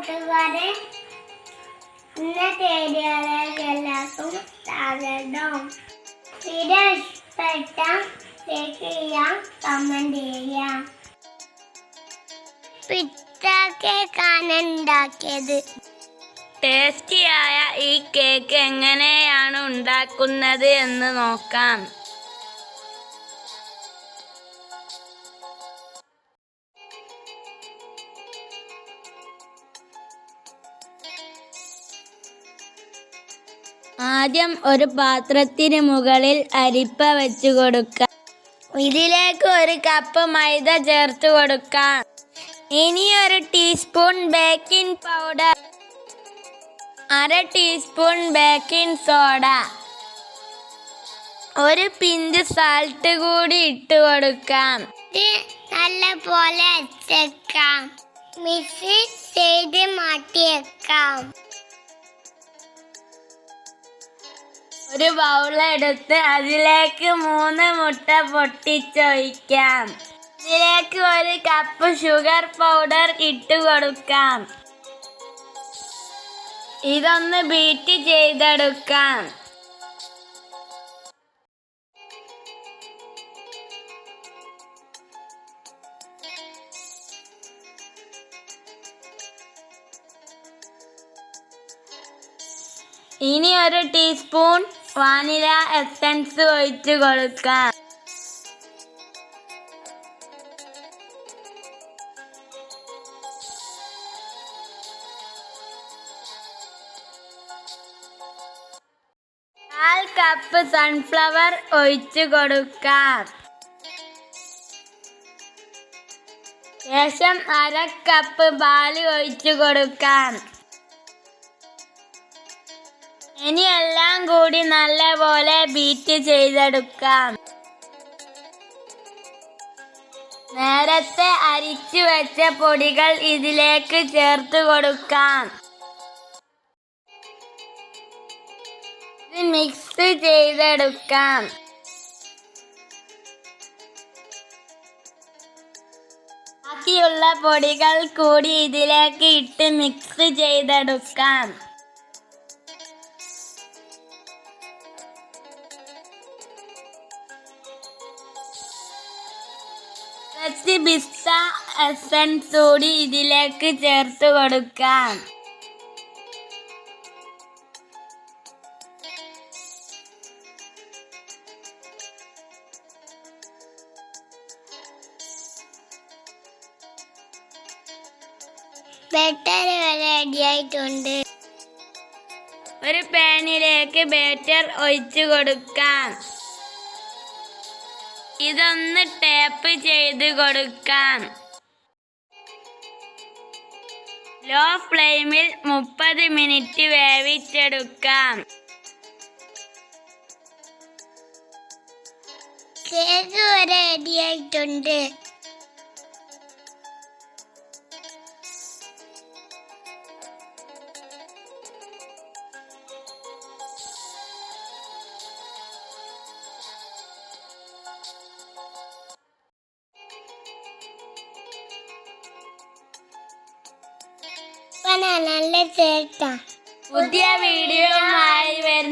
കൂട്ടുകാരെ ഇന്നത്തെ വീഡിയോയിലേക്ക് എല്ലാവർക്കും സ്വാഗതം. വീഡിയോ ഇഷ്ടപ്പെട്ട ലൈക്ക് ചെയ്യാം കമന്റ് ചെയ്യാം പിറ്റാക്കേക്കാണ് ഉണ്ടാക്കിയത് ടേസ്റ്റിയായ ഈ കേക്ക് എങ്ങനെയാണ് ഉണ്ടാക്കുന്നത് എന്ന് നോക്കാം. ആദ്യം ഒരു പാത്രത്തിന് മുകളിൽ അരിപ്പ വെച്ച് കൊടുക്കാം. ഇതിലേക്ക് ഒരു കപ്പ് മൈദ ചേർത്ത് കൊടുക്കാം. ഇനി ഒരു ടീസ്പൂൺ ബേക്കിംഗ് പൗഡർ. അര ടീസ്പൂൺ ബേക്കിംഗ് സോഡ. ഒരു പിഞ്ച് സാൾട്ട് കൂടി ഇട്ട് കൊടുക്കാം. നല്ല പോലെ അച്ചേക്കാം മിക്സ് ചെയ്ത് മാറ്റി ഒരു ബൗളെടുത്ത് അതിലേക്ക് മൂന്ന് മുട്ട പൊട്ടിച്ചൊഴിക്കാം. അതിലേക്ക് ഒരു കപ്പ് ഷുഗർ പൗഡർ ഇട്ട് കൊടുക്കാം. ഇതൊന്ന് ബീറ്റ് ചെയ്തെടുക്കാം. ഇനി ഒരു ടീസ്പൂൺ വാനില എസൻസ് ഒഴിച്ച് കൊടുക്കാം. കപ്പ് സൺഫ്ലവർ ഒഴിച്ച് കൊടുക്കാം. ശേഷം അര കപ്പ് പാൽ ഒഴിച്ചു കൊടുക്കാം. ഇനി എല്ലാം കൂടി നല്ലപോലെ ബീറ്റ് ചെയ്തെടുക്കാം. നേരത്തെ അരിച്ചു വെച്ച പൊടികൾ ഇതിലേക്ക് ചേർത്ത് കൊടുക്കാം. ഇത് മിക്സ് ചെയ്തെടുക്കാം. ബാക്കിയുള്ള പൊടികൾ കൂടി ഇതിലേക്ക് ഇട്ട് മിക്സ് ചെയ്തെടുക്കാം. കുറച്ച് പിസ്ത എസൻസ് കൂടി ഇതിലേക്ക് ചേർത്ത് കൊടുക്കാം. ബെറ്റർ റെഡിയായിട്ടുണ്ട് ഒരു പാനിലേക്ക് ബാറ്റർ ഒഴിച്ചു കൊടുക്കാം. ഇതൊന്ന് ടേപ്പ് ചെയ്ത് കൊടുക്കാം. ലോ ഫ്ലെയിമിൽ മുപ്പത് മിനിറ്റ് വേവിച്ചെടുക്കാം. കേക്ക് റെഡി ആയിട്ടുണ്ട്. നല്ല ചേട്ടാ. പുതിയ വീഡിയോ ആയി ബൈ